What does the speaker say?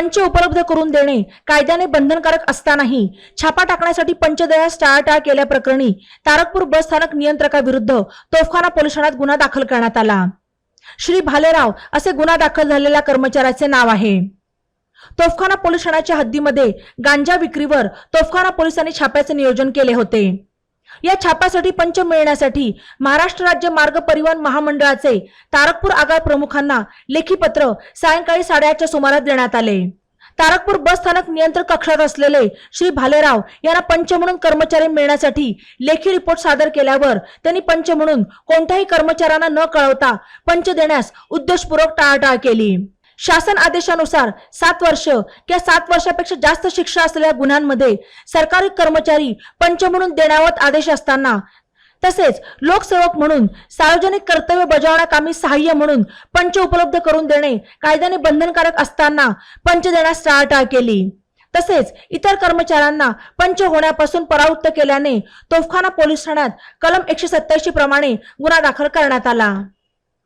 पंच उपलब्ध करून देणे कायद्याने बंधनकारक असतानाही छापा टाकण्यासाठी पंचदयास टाळाटाळ केल्याप्रकरणी तारकपूर बस स्थानक नियंत्रकाविरुद्ध तोफखाना पोलीस ठाण्यात गुन्हा दाखल करण्यात आला. श्री भालेराव असे गुन्हा दाखल झालेल्या कर्मचाऱ्याचे नाव आहे. तोफखाना पोलीस ठाण्याच्या हद्दीमध्ये गांजा विक्रीवर तोफखाना पोलिसांनी छाप्याचे नियोजन केले होते. या छापासाठी पंच मिळण्यासाठी महाराष्ट्र राज्य मार्ग परिवहन महामंडळाचे तारकपूर आगार प्रमुखांना लेखी पत्र सायंकाळी साडेआठच्या सुमारास देण्यात आले. तारकपूर बस स्थानक नियंत्रण कक्षात असलेले श्री भालेराव यांना पंच म्हणून कर्मचारी मिळण्यासाठी लेखी रिपोर्ट सादर केल्यावर त्यांनी पंच म्हणून कोणत्याही कर्मचाऱ्यांना न कळवता पंच देण्यास उद्देशपूर्वक टाळाटाळ केली. शासन आदेशानुसार सात वर्ष किंवा सात वर्षापेक्षा जास्त शिक्षा असलेल्या गुन्ह्यांमध्ये सरकारी कर्मचारी पंच म्हणून देण्यावत आदेश असताना तसेच लोकसेवक म्हणून सार्वजनिक कर्तव्य बजावण्याकामी सहाय्य म्हणून पंच उपलब्ध करून देणे कायद्याने बंधनकारक असताना पंच देण्यास टाळाटाळ केली. तसेच इतर कर्मचाऱ्यांना पंच होण्यापासून परावृत्त केल्याने तोफखाना पोलीस ठाण्यात कलम एकशे सत्याऐंशी प्रमाणे गुन्हा दाखल करण्यात आला.